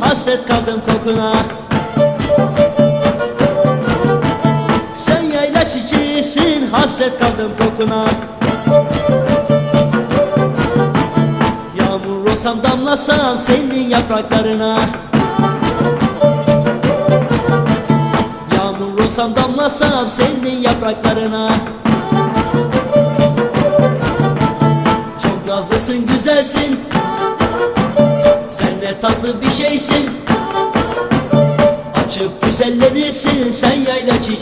hasret kaldım kokuna. Sen yayla çiçeğisin hasret kaldım kokuna. Yağmur olsam damlasam senin yapraklarına. Yağmur olsam damlasam senin yapraklarına. Çok nazlısın güzelsin Tatlı bir şeysin. Açıp güzellenirsin sen yayla çiçeği